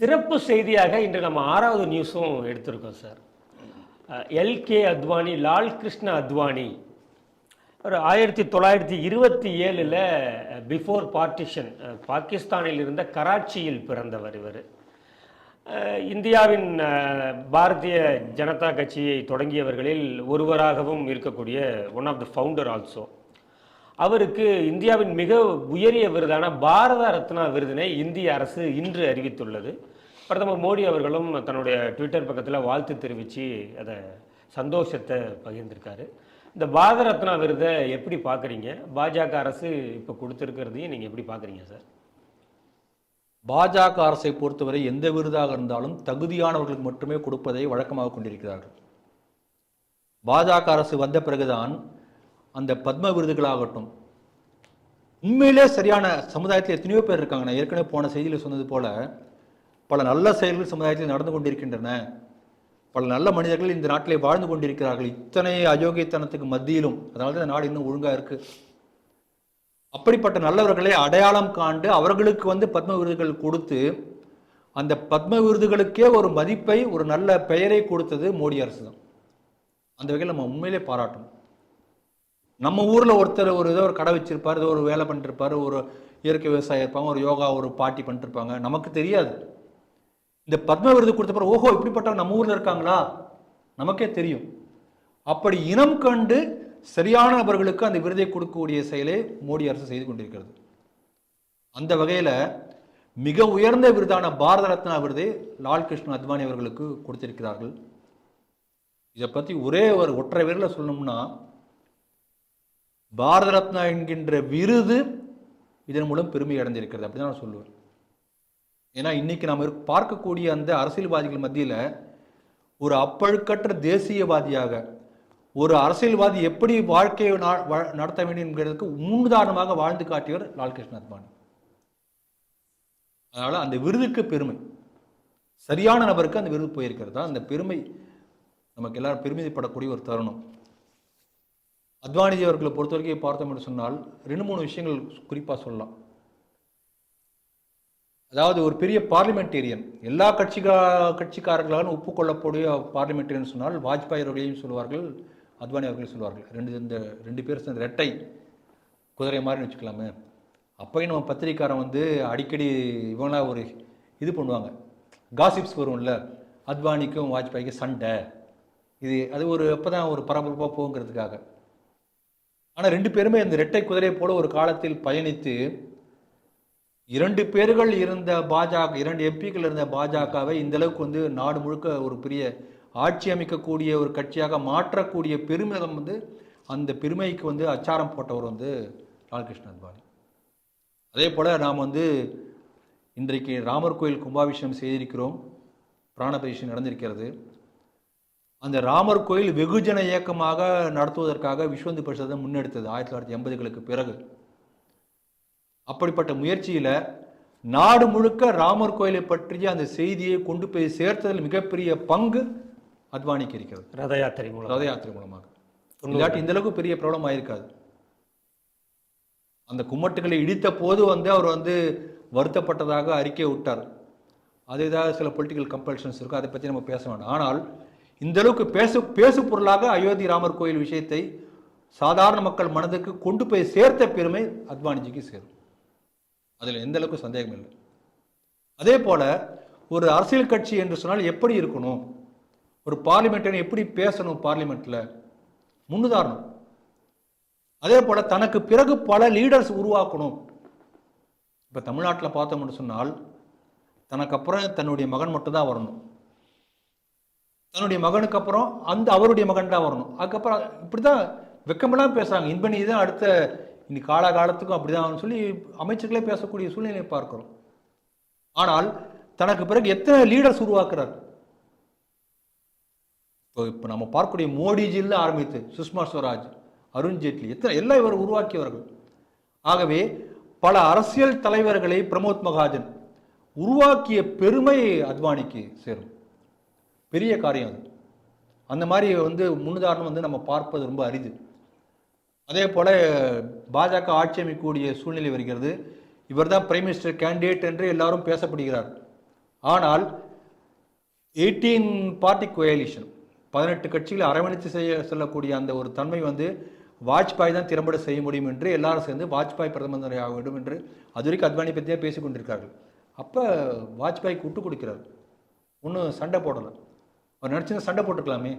சிறப்பு செய்தியாக இன்று நம்ம ஆறாவது நியூஸும் எடுத்திருக்கோம் sir. L K Advani Lal Krishna Advani. ஒரு ஆயிரத்தி தொள்ளாயிரத்தி இருபத்தி ஏழில் பிஃபோர் பார்ட்டிஷன் பாகிஸ்தானில் இருந்த கராச்சியில் பிறந்தவர் இவர். இந்தியாவின் பாரதிய ஜனதா கட்சியை தொடங்கியவர்களில் ஒருவராகவும் இருக்கக்கூடிய one of the founder also அவருக்கு இந்தியாவின் மிக உயரிய விருதான பாரத ரத்னா விருதினை இந்திய அரசு இன்று அறிவித்துள்ளது. பிரதமர் மோடி அவர்களும் தன்னுடைய ட்விட்டர் பக்கத்தில் வாழ்த்து தெரிவித்து அதை சந்தோஷத்தை பகிர்ந்திருக்காரு. இந்த பாரத ரத்னா விருதை எப்படி பார்க்குறீங்க பாஜக அரசு இப்போ கொடுத்துருக்கிறதையும் நீங்கள் எப்படி பார்க்குறீங்க சார்? பாஜக அரசை பொறுத்தவரை எந்த விருதாக இருந்தாலும் தகுதியானவர்களுக்கு மட்டுமே கொடுப்பதை வழக்கமாக கொண்டிருக்கிறார்கள். பாஜக அரசு வந்த பிறகுதான் அந்த பத்ம விருதுகளாகட்டும் உண்மையிலே சரியான சமுதாயத்தில் எத்தனையோ பேர் இருக்காங்க. நான் ஏற்கனவே போன செய்தியில் சொன்னது போல பல நல்ல செயல்கள் சமுதாயத்தில் நடந்து கொண்டிருக்கின்றன. பல நல்ல மனிதர்கள் இந்த நாட்டிலே வாழ்ந்து கொண்டிருக்கிறார்கள். இத்தனை அயோக்கியத்தனத்துக்கு மத்தியிலும் அதனால தான் இந்த நாடு இன்னும் ஒழுங்கா இருக்கு. அப்படிப்பட்ட நல்லவர்களை அடையாளம் காண்டு அவர்களுக்கு வந்து பத்ம விருதுகள் கொடுத்து அந்த பத்ம விருதுகளுக்கே ஒரு மதிப்பை ஒரு நல்ல பெயரை கொடுத்தது மோடி அரசு தான். அந்த வகையில் நம்ம உண்மையிலே பாராட்டணும். நம்ம ஊரில் ஒருத்தர் ஒரு ஏதோ ஒரு கடை வச்சிருப்பார் ஏதோ ஒரு வேலை பண்ணிருப்பார் ஒரு இயற்கை விவசாயம் இருப்பாங்க ஒரு யோகா ஒரு பாட்டி பண்ணிருப்பாங்க நமக்கு தெரியாது. இந்த பத்ம விருது கொடுத்த பிறகு ஓஹோ இப்படிப்பட்டவங்க நம்ம ஊரில் இருக்காங்களா? நமக்கே தெரியும். அப்படி இனம் கண்டு சரியான நபர்களுக்கு அந்த விருதை கொடுக்கக்கூடிய செயலை மோடி அரசு செய்து கொண்டிருக்கிறது. அந்த வகையில் மிக உயர்ந்த விருதான பாரத ரத்னா விருதை லால் கிருஷ்ண அத்வானி அவர்களுக்கு கொடுத்திருக்கிறார்கள். இதை பற்றி ஒரே ஒரு ஒற்றை விரல சொல்லணும்னா பாரத ரத்னா என்கின்ற விருது இதன் மூலம் பெருமை அடைந்திருக்கிறது. அப்படிதான் நான் சொல்லுவேன். ஏன்னா இன்னைக்கு நாம் பார்க்கக்கூடிய அந்த அரசியல்வாதிகள் மத்தியில் ஒரு அப்பழுக்கற்ற தேசியவாதியாக ஒரு அரசியல்வாதி எப்படி வாழ்க்கையை வா- நடத்த வேண்டும் என்கிறதுக்கு முன்னுதாரணமாக வாழ்ந்து காட்டியவர் லால்கிருஷ்ண அத்வானி. அதனால் அந்த விருதுக்கு பெருமை. சரியான நபருக்கு அந்த விருது போயிருக்கிறதா அந்த பெருமை நமக்கு எல்லாரும் பெருமிதப்படக்கூடிய ஒரு தருணம். அத்வானிஜி அவர்களை பொறுத்தவரைக்கும் பார்த்தோம் என்று சொன்னால் ரெண்டு மூணு விஷயங்கள் குறிப்பாக சொல்லலாம். அதாவது ஒரு பெரிய பார்லிமெண்டேரியன். எல்லா கட்சிகா கட்சிக்காரர்களாலும் ஒப்புக்கொள்ளக்கூடிய பார்லிமெண்டேரியன் சொன்னால் வாஜ்பாய் அவர்களையும் சொல்வார்கள் அத்வானி அவர்களையும் சொல்வார்கள். ரெண்டு இந்த ரெண்டு பேர் சேர்ந்த ரெட்டை குதிரை மாதிரி வச்சுக்கலாமே. அப்போயும் நம்ம பத்திரிக்காரன் வந்து அடிக்கடி இவங்களாம் ஒரு இது பண்ணுவாங்க. காசிப்ஸ் வரும்ல அத்வானிக்கும் வாஜ்பாய்க்கும் சண்டை. இது அது ஒரு அப்போ தான் ஒரு பரபரப்பாக போகுங்கிறதுக்காக. ஆனால் ரெண்டு பேருமே இந்த ரெட்டை குதிரையை போல ஒரு காலத்தில் பயணித்து இரண்டு பேர்கள் இருந்த பாஜக இரண்டு எம்பிக்கள் இருந்த பாஜகவை இந்த அளவுக்கு வந்து நாடு முழுக்க ஒரு பெரிய ஆட்சி அமைக்கக்கூடிய ஒரு கட்சியாக மாற்றக்கூடிய பெருமிதம் வந்து அந்த பெருமைக்கு வந்து அச்சாரம் போட்டவர் வந்து லால்கிருஷ்ண அத்வானி. அதே போல் நாம் வந்து இன்றைக்கு ராமர் கோயில் கும்பாபிஷேகம் செய்திருக்கிறோம். பிராணபரிஷம் நடந்திருக்கிறது. அந்த ராமர் கோயில் வெகுஜன இயக்கமாக நடத்துவதற்காக விஸ்வந்து பரிசதம் முன்னெடுத்தது ஆயிரத்தி தொள்ளாயிரத்தி எண்பதுகளுக்கு பிறகு. அப்படிப்பட்ட முயற்சியில நாடு முழுக்க ராமர் கோயிலை பற்றிய அந்த செய்தியை கொண்டு போய் சேர்த்ததில் மிகப்பெரிய பங்கு அத்வானிக்கு இருக்கிறது. ரத யாத்திரை மூலம் ரத யாத்திரை மூலமாக இல்லாட்டி இந்த அளவுக்கு பெரிய ப்ராப்ளம் ஆயிருக்காது. அந்த கும்மட்டுகளை இடித்த போது வந்து அவர் வந்து வருத்தப்பட்டதாக அறிக்கை விட்டார். அது ஏதாவது சில பொலிட்டிக்கல் கம்பல்ஷன்ஸ் இருக்கும் அதை பற்றி நம்ம பேச வேண்டாம். ஆனால் இந்த அளவுக்கு பேசு பேசு பொருளாக அயோத்தி ராமர் கோயில் விஷயத்தை சாதாரண மக்கள் மனதுக்கு கொண்டு போய் சேர்த்த பெருமை அத்வானிஜிக்கு சேரும். அதில் எந்த அளவுக்கு சந்தேகம் இல்லை. அதே போல் ஒரு அரசியல் கட்சி என்று சொன்னால் எப்படி இருக்கணும்? ஒரு பார்லிமெண்ட்டை எப்படி பேசணும் பார்லிமெண்ட்டில் முன்னுதாரணம். அதே போல் தனக்கு பிறகு பல லீடர்ஸ் உருவாக்கணும். இப்போ தமிழ்நாட்டில் பார்த்தோம்னு சொன்னால் தனக்கு அப்புறம் தன்னுடைய மகன் மட்டும்தான் வரணும். தன்னுடைய மகனுக்கு அப்புறம் அந்த அவருடைய மகன் தான் வரணும். அதுக்கப்புறம் இப்படி தான் வெக்கமெல்லாம் பேசுகிறாங்க இன்பனி தான் அடுத்த இனி காலகாலத்துக்கும் அப்படிதான் சொல்லி அமைச்சர்களே பேசக்கூடிய சூழ்நிலையை பார்க்கிறோம். ஆனால் தனக்கு பிறகு எத்தனை லீடர்ஸ் உருவாக்குறார்? இப்போ இப்போ நம்ம பார்க்கக்கூடிய மோடிஜியில் ஆரம்பித்து சுஷ்மா ஸ்வராஜ் அருண்ஜேட்லி எத்தனை எல்லாம் இவர் உருவாக்கியவர்கள். ஆகவே பல அரசியல் தலைவர்களை பிரமோத் மகாஜன் உருவாக்கிய பெருமை அத்வானிக்கு சேரும். பெரிய காரியம் அது. அந்த மாதிரி வந்து முன்னுதாரணம் வந்து நம்ம பார்ப்பது ரொம்ப அரிது. அதே போல் பாஜக ஆட்சி அமைக்கக்கூடிய சூழ்நிலை வருகிறது. இவர்தான் பிரைம் மினிஸ்டர் கேண்டிடேட் என்று எல்லாரும் பேசப்படுகிறார். ஆனால் எயிட்டீன் பார்ட்டி கோயலிஷன் பதினெட்டு கட்சிகளை அரவணைத்து செய்ய செல்லக்கூடிய அந்த ஒரு தன்மை வந்து வாஜ்பாய் தான் திறம்பட செய்ய முடியும் என்று எல்லாரும் சேர்ந்து வாஜ்பாய் பிரதமர் ஆக வேண்டும் என்று அது வரைக்கும் அத்வானி பற்றியே பேசி கொண்டிருக்கார்கள் அப்போ வாஜ்பாய் கூட்டு கொடுக்கிறார். ஒன்றும் சண்டை போடலை. அவர் நினச்சிருந்தா சண்டை போட்டுக்கலாமே.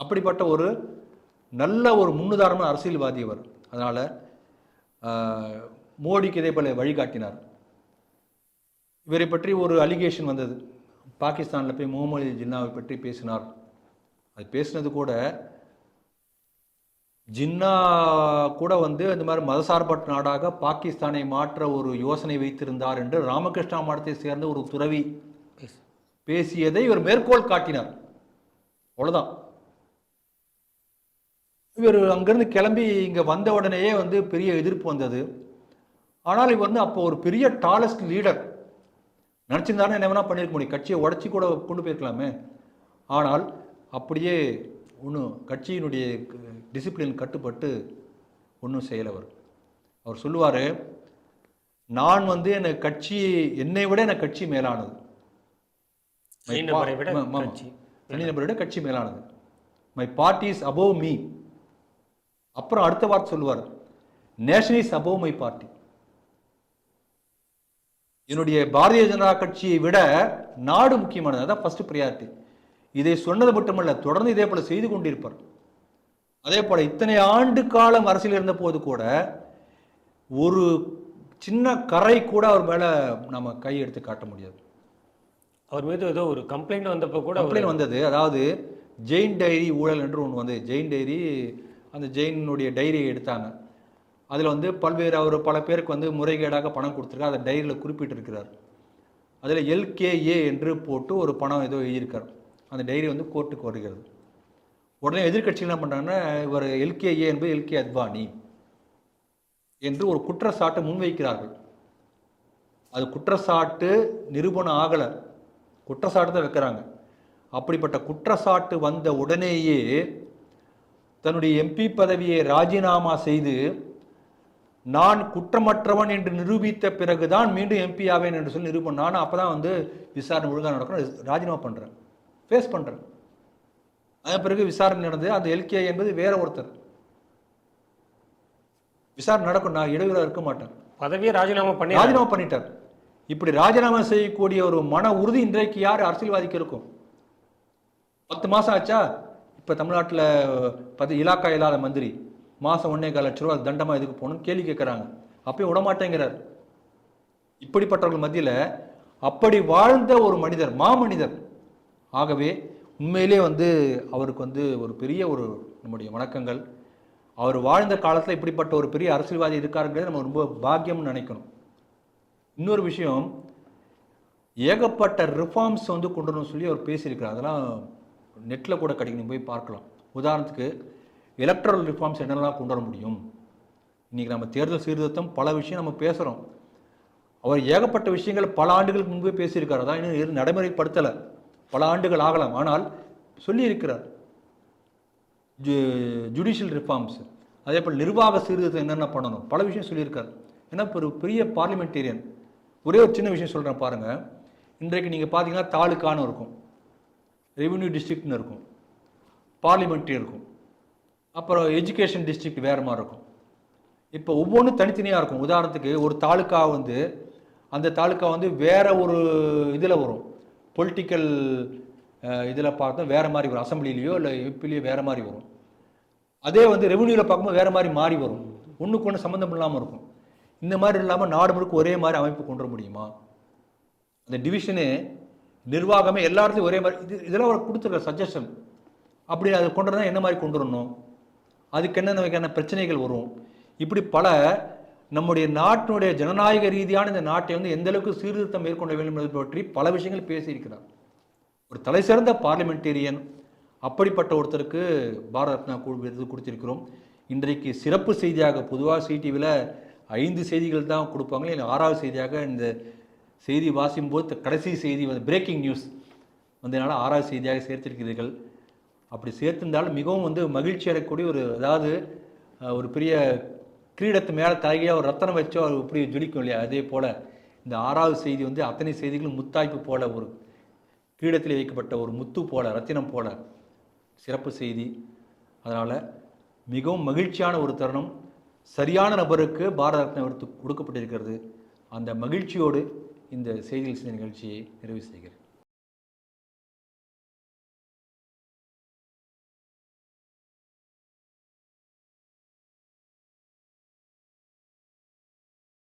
அப்படிப்பட்ட ஒரு நல்ல ஒரு முன்னுதாரணமான அரசியல்வாதி அவர் அதனால் மோடிக்கு இதே போல வழிகாட்டினார். இவரை பற்றி ஒரு அலிகேஷன் வந்தது. பாகிஸ்தானில் போய் முகமது ஜின்னாவை பற்றி பேசினார். அது பேசினது கூட ஜின்னா கூட வந்து இந்த மாதிரி மதசார்பற்ற நாடாக பாகிஸ்தானை மாற்ற ஒரு யோசனை வைத்திருந்தார் என்று ராமகிருஷ்ணா மடத்தை சேர்ந்த ஒரு துறவி பேசியதை இவர் மேற்கோள் காட்டினார். அவ்வளவுதான். இவர் அங்கிருந்து கிளம்பி இங்க வந்த உடனேயே வந்து பெரிய எதிர்ப்பு வந்தது. ஆனால் இவர் வந்து அப்போ ஒரு பெரிய டாலஸ்ட் லீடர். நினச்சிருந்தாருன்னா என்ன வேணா பண்ணியிருக்க முடியும். கட்சியை உடச்சி கூட கொண்டு போயிருக்கலாமே. ஆனால் அப்படியே ஒன்றும் கட்சியினுடைய டிசிப்ளின் கட்டுப்பட்டு ஒன்றும் செய்யலை அவர். சொல்லுவார் நான் வந்து எனக்கு கட்சி என்னை விட எனக்கு கட்சி மேலானது. தனிநபரை விட கட்சி மேலானது. My party is above me அப்புறம் அடுத்த வார்த்தை சொல்லுவார் nation is above my party. என்னுடைய பாரதிய ஜனதா கட்சியை விட நாடு முக்கியமானது. அதான் ஃபர்ஸ்ட் ப்ரியாரிட்டி இதை சொன்னது மட்டுமல்ல தொடர்ந்து இதே போல செய்து கொண்டிருப்பார். அதே போல இத்தனை ஆண்டு காலம் அரசியல் இருந்த போது கூட ஒரு சின்ன கரை கூட அவர் மேல நம்ம கை எடுத்து காட்ட முடியாது. அவர் மீது ஏதோ ஒரு கம்ப்ளைண்ட் வந்தப்போ கூட கம்ப்ளைண்ட் வந்தது. அதாவது ஜெயின் டைரி ஊழல் என்று ஒன்று வந்து ஜெயின் டைரி அந்த ஜெயினுடைய டைரியை எடுத்தாங்க. அதில் வந்து பல்வேறு அவர் பல பேருக்கு வந்து முறைகேடாக பணம் கொடுத்துருக்காரு. அந்த டைரியில் குறிப்பிட்டிருக்கிறார். அதில் எல்கேஏ என்று போட்டு ஒரு பணம் ஏதோ எழுதியிருக்கார். அந்த டைரி வந்து கோர்ட்டுக்கு வருகிறது. உடனே எதிர்கட்சிகள் என்ன பண்ணுறாங்கன்னா இவர் எல்கேஏ என்பது எல்கே அத்வானி என்று ஒரு குற்றச்சாட்டை முன்வைக்கிறார்கள். அது குற்றச்சாட்டு நிரூபணம் ஆகலை. குற்றச்சாட்டு தான் வைக்கிறாங்க. அப்படிப்பட்ட குற்றச்சாட்டு வந்த உடனேயே தன்னுடைய எம்பி பதவியை ராஜினாமா செய்து நான் குற்றமற்றவன் என்று நிரூபித்த பிறகுதான் மீண்டும் எம்பி ஆவேன் என்று சொல்லி நிரூபணம். நானும் அப்போ தான் வந்து விசாரணை ஒழுங்காக நடக்கணும். ராஜினாமா பண்ணுறேன் ஃபேஸ் பண்ணுறேன் அதன் பிறகு விசாரணை நடந்தது. அந்த எல்கே என்பது வேற ஒருத்தர். விசாரணை நடக்கும். நான் இடையூறாக இருக்க மாட்டேன். பதவியை ராஜினாமா பண்ணி ராஜினாமா பண்ணிட்டார். இப்படி ராஜினாமா செய்யக்கூடிய ஒரு மன உறுதி இன்றைக்கு யார் அரசியல்வாதிக்கு இருக்கும்? பத்து மாசம் ஆச்சா? இப்போ தமிழ்நாட்டில் பத்து இலாக்கா இல்லாத மந்திரி மாதம் ஒன்னே கால் லட்ச ரூபா தண்டமாக எதுக்கு போகணும்னு கேள்வி கேட்குறாங்க அப்பயும் விட மாட்டேங்கிறார் இப்படிப்பட்டவர்கள் மத்தியில் அப்படி வாழ்ந்த ஒரு மனிதர் மாமனிதர் ஆகவே உண்மையிலே வந்து அவருக்கு வந்து ஒரு பெரிய ஒரு நம்முடைய வணக்கங்கள். அவர் வாழ்ந்த காலத்தில் இப்படிப்பட்ட ஒரு பெரிய அரசியல்வாதி இருக்காருங்கிறது நம்ம ரொம்ப பாக்கியம்னு நினைக்கணும். இன்னொரு விஷயம் ஏகப்பட்ட ரிஃபார்ம்ஸ் வந்து கொண்டு வரணும்னு சொல்லி அவர் பேசியிருக்கிறார். அதெல்லாம் நெட்டில் கூட கிடைக்கணும் போய் பார்க்கலாம். உதாரணத்துக்கு எலக்ட்ரல் ரிஃபார்ம்ஸ் என்னெல்லாம் கொண்டு வர முடியும்? இன்றைக்கி நம்ம தேர்தல் சீர்திருத்தம் பல விஷயம் நம்ம பேசுகிறோம் அவர் ஏகப்பட்ட விஷயங்கள் பல ஆண்டுகளுக்கு முன்பே பேசியிருக்கார். அதான் இன்னும் நடைமுறைப்படுத்தலை. பல ஆண்டுகள் ஆகலாம். ஆனால் சொல்லியிருக்கிறார். ஜு ஜுடிஷியல் ரிஃபார்ம்ஸ் அதே போல் நிர்வாக சீர்திருத்தம் என்னென்ன பண்ணணும்? பல விஷயம் சொல்லியிருக்கார். ஏன்னா ஒரு பெரிய பார்லிமெண்டேரியன் ஒரே ஒரு சின்ன விஷயம் சொல்கிறேன் பாருங்கள் இன்றைக்கு நீங்கள் பார்த்தீங்கன்னா தாலுக்கான்னு இருக்கும். ரெவென்யூ டிஸ்ட்ரிக்ட்னு இருக்கும். பார்லிமெண்ட்ரி இருக்கும். அப்புறம் எஜுகேஷன் டிஸ்ட்ரிக்ட் வேறு மாதிரி இருக்கும். இப்போ ஒவ்வொன்றும் தனித்தனியாக இருக்கும். உதாரணத்துக்கு ஒரு தாலுக்கா வந்து அந்த தாலுக்கா வந்து வேறு ஒரு இதில் வரும். பொலிட்டிக்கல் இதில் பார்த்தா வேற மாதிரி வரும். அசம்பிளிலேயோ இல்லை எப்பிலேயோ வேறு மாதிரி வரும். அதே வந்து ரெவென்யூவில் பார்க்கும்போது வேற மாதிரி மாறி வரும். ஒன்றுக்கு ஒன்று சம்மந்தம் இல்லாமல் இருக்கும். இந்த மாதிரி இல்லாமல் நாடு முழுக்க ஒரே மாதிரி அமைப்பு கொண்டு வர முடியுமா? அந்த டிவிஷனு நிர்வாகமே எல்லா இடத்துலையும் ஒரே மாதிரி இது இதெல்லாம் அவர் கொடுத்துருக்க சஜஷன் அப்படி அதை கொண்டு வந்தால் என்ன மாதிரி கொண்டு வரணும்? அதுக்கு என்னென்ன வகையான பிரச்சனைகள் வரும்? இப்படி பல நம்முடைய நாட்டினுடைய ஜனநாயக ரீதியான இந்த நாட்டை வந்து எந்த அளவுக்கு சீர்திருத்தம் மேற்கொள்ள வேண்டும் என்பது பற்றி பல விஷயங்கள் பேசியிருக்கிறார். ஒரு தலை சிறந்த பார்லிமெண்டேரியன் அப்படிப்பட்ட ஒருத்தருக்கு பாரத ரத்னா விருது கொடுத்திருக்கிறோம். இன்றைக்கு சிறப்பு செய்தியாக பொதுவாக சிடிவியில் ஐந்து செய்திகள் தான் கொடுப்பாங்க இல்லை ஆறாவது செய்தியாக இந்த செய்தி வாசிக்கும் போது கடைசி செய்தி வந்து பிரேக்கிங் நியூஸ் வந்ததுனால ஆறாவது செய்தியாக சேர்த்திருக்கிறீர்கள். அப்படி சேர்த்திருந்தாலும் மிகவும் வந்து மகிழ்ச்சி அடையக்கூடிய ஒரு அதாவது ஒரு பெரிய கிரீடத்து மேலே தலைகையாக ஒரு ரத்தனம் வச்சோ அவர் இப்படி ஜொலிக்கும் இல்லையா? அதே போல் இந்த ஆறாவது செய்தி வந்து அத்தனை செய்திகளும் முத்தாய்ப்பு போல ஒரு கிரீடத்தில் வைக்கப்பட்ட ஒரு முத்து போல ரத்தினம் போல சிறப்பு செய்தி. அதனால் மிகவும் மகிழ்ச்சியான ஒரு தருணம். சரியான நபருக்கு பாரத ரத்னம் எடுத்து கொடுக்கப்பட்டிருக்கிறது. அந்த மகிழ்ச்சியோடு இந்த செய்திகள் செய்த நிகழ்ச்சியை நிறைவு செய்கிறேன்.